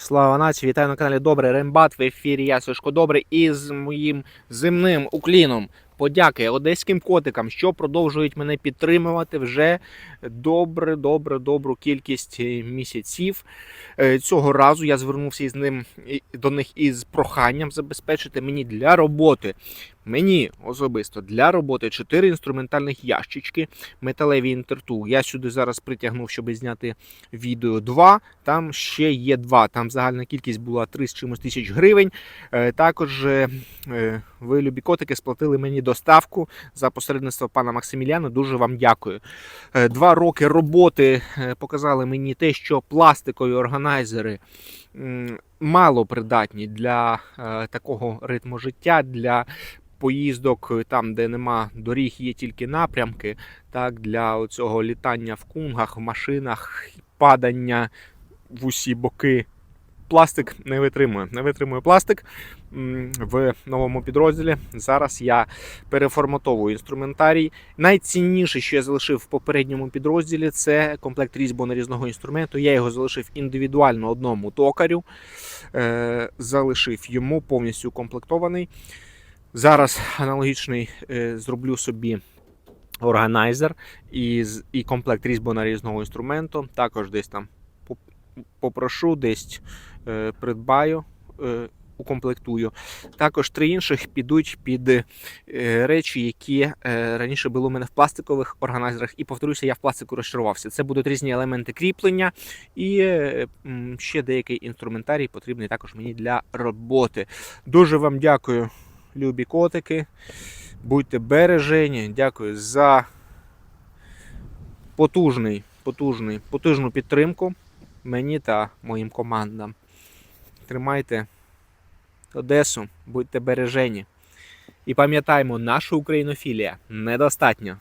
Слава нації, вітаю на каналі Добре Рембат. В ефірі я Сашко Добре і з моїм земним укліном. Подяки одеським котикам, що продовжують мене підтримувати вже добре, добре, добру кількість е, місяців. Е, Цього разу я звернувся із ним до них із проханням забезпечити мені для роботи. Мені особисто для роботи 4 інструментальних ящички, металеві інтертул. Я сюди зараз притягнув, щоб зняти відео 2. Там ще є 2. Там загальна кількість була 3 з чимось тисяч гривень. Е, Також ви, любі котики, сплатили мені доставку за посередництво пана Максиміляна. Дуже вам дякую. Е, Два роки роботи е, показали мені те, що пластикові органайзери мало придатні для е, такого ритму життя, для поїздок там, де нема доріг, є тільки напрямки. Так, для цього літання в кунгах, в машинах, падання в усі боки. Пластик не витримує. Не витримує пластик в новому підрозділі. Зараз я переформатовую інструментарій. Найцінніше, що я залишив в попередньому підрозділі, це комплект різьбо-нарізного інструменту. Я його залишив індивідуально одному токарю. Е, залишив йому повністю укомплектований. Зараз аналогічний е, зроблю собі органайзер і, і комплект різьбо-нарізного інструменту. Також десь там попрошу, десь придбаю. Е, Укомплектую. Також три інших підуть під е, речі, які е, раніше були у мене в пластикових органайзерах. І повторюся, я в пластику розчарувався. Це будуть різні елементи кріплення і е, ще деякий інструментарій потрібний також мені для роботи. Дуже вам дякую, любі котики. Будьте бережені. Дякую за потужний, потужний, потужну підтримку мені та моїм командам. Тримайте Одесу, будьте бережені. І пам'ятаємо, наша українофілія недостатньо.